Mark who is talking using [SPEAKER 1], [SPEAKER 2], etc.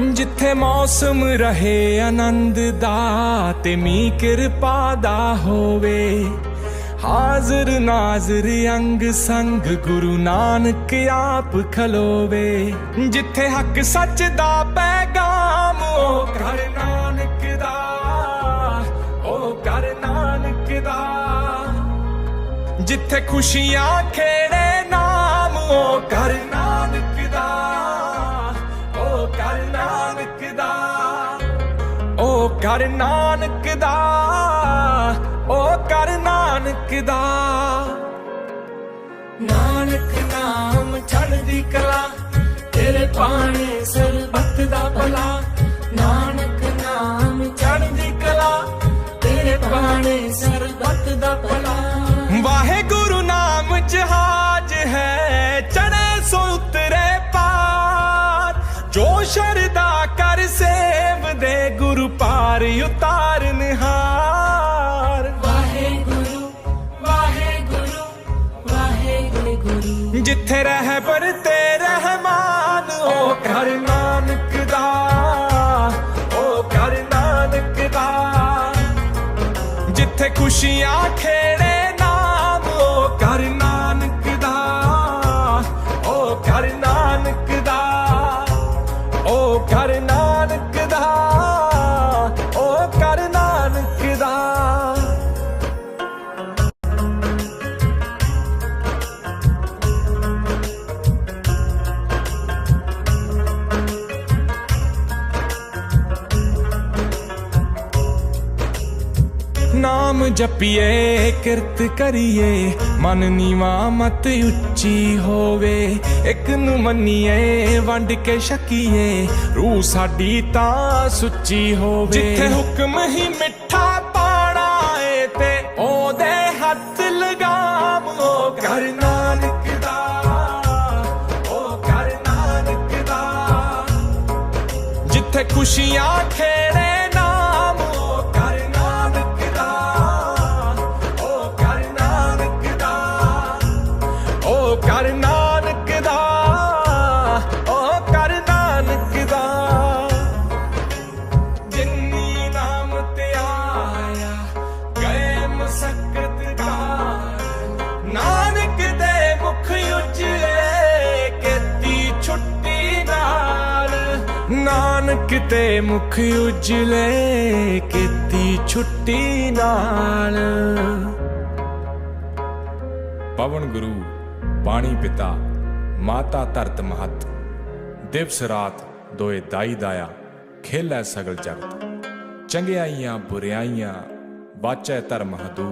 [SPEAKER 1] ਜਿੱਥੇ ਮੌਸਮ ਰਹੇ ਆਨੰਦ ਦਾ ਤੇ ਮੀ ਕਿਰਪਾ ਦਾ ਹੋਵੇ। ਹਾਜ਼ਰ ਨਾਜ਼ਰ ਅੰਗ ਸੰਗ ਗੁਰੂ ਨਾਨਕ ਆਪ ਖਲੋਵੇ। ਜਿੱਥੇ ਹੱਕ ਸੱਚ ਦਾ ਪੈਗਾਮ ਉਹ ਕਰ ਨਾਨਕ ਦਾ ਉਹ ਕਰ ਨਾਨਕ ਦਾ। ਜਿੱਥੇ ਖੁਸ਼ੀਆਂ ਖੇੜੇ ਉਹ ਕਰ ਨਾਨਕ ਦਾ, ਉਹ ਕਰ ਨਾਨਕ ਦਾ। ਨਾਨਕ ਨਾਮ ਚੜ੍ਹਦੀ ਕਲਾ, ਤੇਰੇ ਪਾਣੇ ਸਰਬਤ ਦਾ ਭਲਾ। ਨਾਨਕ ਨਾਮ ਚੜ੍ਹਦੀ ਕਲਾ, ਤੇਰੇ ਪਾਣੇ ਸਰਬਤ ਦਾ ਭਲਾ। ਵਾਹਿਗੁਰੂ ਨਾਮ ਜਹਾਜ ਹੈ ਚੜੇ ਸੋ ਉਤਰੇ ਪਾਰ। ਜੋ ਸ਼ਰਦਾ ਦੇ ਗੁਰੂ ਪਾਰ ਉਤਾਰਨ ਹਾਰ
[SPEAKER 2] ਵਾਹਿਗੁਰੂ ਵਾਹਿਗੁਰੂ ਵਾਹਿਗੁਰੂ।
[SPEAKER 1] ਜਿੱਥੇ ਰਹਿਬਰ ਤੇ ਰਹਿਮਾਨ ਉਹ ਕਰ ਨਾਨਕ ਦਾ ਉਹ ਕਰ ਨਾਨਕ ਦਾ। ਜਿੱਥੇ ਖੁਸ਼ੀਆਂ ਖੇੜੇ ਨਾਮ ਜਪੀਏ, ਕਿਰਤ ਕਰੀਏ। ਮਨ ਨੀਵਾ ਮਤ ਉੱਚੀ ਹੋਵੇ। ਇੱਕ ਨੂੰ ਮੰਨੀਏ, ਵੰਡ ਕੇ ਛਕੀਏ। ਰੂਹ ਸਾਡੀ ਤਾਂ ਸੁੱਚੀ ਹੋਵੇ। ਜਿੱਥੇ ਹੁਕਮ ਹੀ ਮਿੱਠਾ ਪਾਣਾ ਏ, ਤੇ ਉਹਦੇ ਹੱਥ ਲਗਾਮ। ਉਹ ਕਰ ਨਾਨਕ ਦਾ ਜਿੱਥੇ ਖੁਸ਼ੀਆਂ ਖੇੜੇ ਤੇ ਮੁਖ ਉਜਲੇ ਕੀਤੀ ਛੁੱਟੀ ਨਾਲ। ਪਵਨ ਗੁਰੂ ਪਾਣੀ ਪਿਤਾ, ਮਾਤਾ ਧਰਤ ਮਹਤ, ਦਿਵਸ ਰਾਤ ਦੋਏ ਦਾਈ ਦਾਇਆ, ਖੇਲੈ ਸਗਲ ਜਗਤ। ਚੰਗਿਆਈਆਂ, ਬੁਰਿਆਈਆਂ, ਬਾਚੈ ਧਰਮ ਹਦੂ।